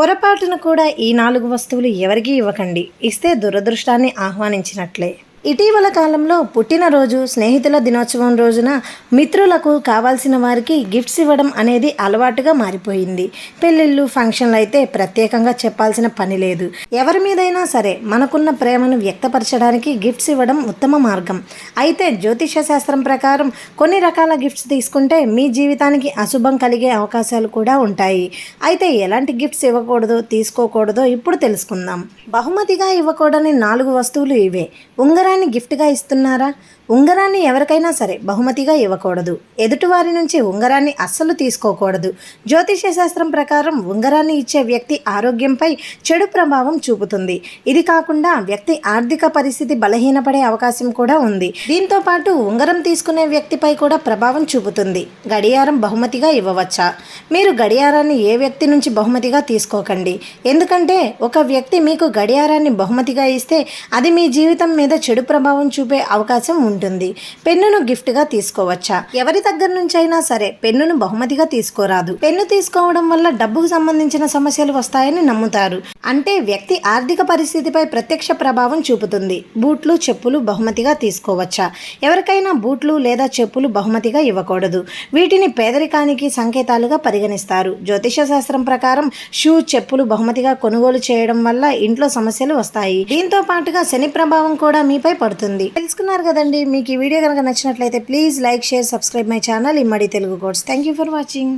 పొరపాటున కూడా ఈ నాలుగు వస్తువులు ఎవరికీ ఇవ్వకండి. ఇస్తే దురదృష్టాన్ని ఆహ్వానించినట్లే. ఇటీవల కాలంలో పుట్టినరోజు స్నేహితుల దినోత్సవం రోజున మిత్రులకు కావాల్సిన వారికి గిఫ్ట్స్ ఇవ్వడం అనేది అలవాటుగా మారిపోయింది. పెళ్ళిళ్ళు ఫంక్షన్లు అయితే ప్రత్యేకంగా చెప్పాల్సిన పని లేదు. ఎవరి మీదైనా సరే మనకున్న ప్రేమను వ్యక్తపరచడానికి గిఫ్ట్స్ ఇవ్వడం ఉత్తమ మార్గం. అయితే జ్యోతిష శాస్త్రం ప్రకారం కొన్ని రకాల గిఫ్ట్స్ తీసుకుంటే మీ జీవితానికి అశుభం కలిగే అవకాశాలు కూడా ఉంటాయి. అయితే ఎలాంటి గిఫ్ట్స్ ఇవ్వకూడదో తీసుకోకూడదో ఇప్పుడు తెలుసుకుందాం. బహుమతిగా ఇవ్వకూడని నాలుగు వస్తువులు ఇవే. ఉంగరాన్ని గిఫ్ట్గా ఇస్తున్నారా? ఉంగరాన్ని ఎవరికైనా సరే బహుమతిగా ఇవ్వకూడదు. ఎదుటివారి నుంచి ఉంగరాన్ని అస్సలు తీసుకోకూడదు. జ్యోతిష శాస్త్రం ప్రకారం ఉంగరాన్ని ఇచ్చే వ్యక్తి ఆరోగ్యంపై చెడు ప్రభావం చూపుతుంది. ఇది కాకుండా వ్యక్తి ఆర్థిక పరిస్థితి బలహీనపడే అవకాశం కూడా ఉంది. దీంతో పాటు ఉంగరం తీసుకునే వ్యక్తిపై కూడా ప్రభావం చూపుతుంది. గడియారం బహుమతిగా ఇవ్వవచ్చా? మీరు గడియారాన్ని ఏ వ్యక్తి నుంచి బహుమతిగా తీసుకోకండి. ఎందుకంటే ఒక వ్యక్తి మీకు గడియారాన్ని బహుమతిగా ఇస్తే అది మీ జీవితం మీద చెడు ప్రభావం చూపే అవకాశం ఉంటుంది. పెన్నును గిఫ్ట్గా తీసుకోవచ్చా? ఎవరి దగ్గర నుంచైనా సరే పెన్నును బహుమతిగా తీసుకోరాదు. పెన్ను తీసుకోవడం వల్ల డబ్బుకు సంబంధించిన సమస్యలు వస్తాయని నమ్ముతారు. అంటే వ్యక్తి ఆర్థిక పరిస్థితిపై ప్రత్యక్ష ప్రభావం చూపుతుంది. బూట్లు చెప్పులు బహుమతిగా తీసుకోవచ్చా? ఎవరికైనా బూట్లు లేదా చెప్పులు బహుమతిగా ఇవ్వకూడదు. వీటిని పేదరికానికి సంకేతాలుగా పరిగణిస్తారు. జ్యోతిష శాస్త్రం ప్రకారం షూ చెప్పులు బహుమతిగా కొనుగోలు చేయడం వల్ల ఇంట్లో సమస్యలు వస్తాయి. దీంతో పాటుగా శని ప్రభావం కూడా మీపై పడుతుంది. తెలుసుకున్నారు కదండి మీకు ఈ వీడియో కనుక నచ్చినట్లయితే please like share subscribe my channel Immadi Telugu codes thank you for watching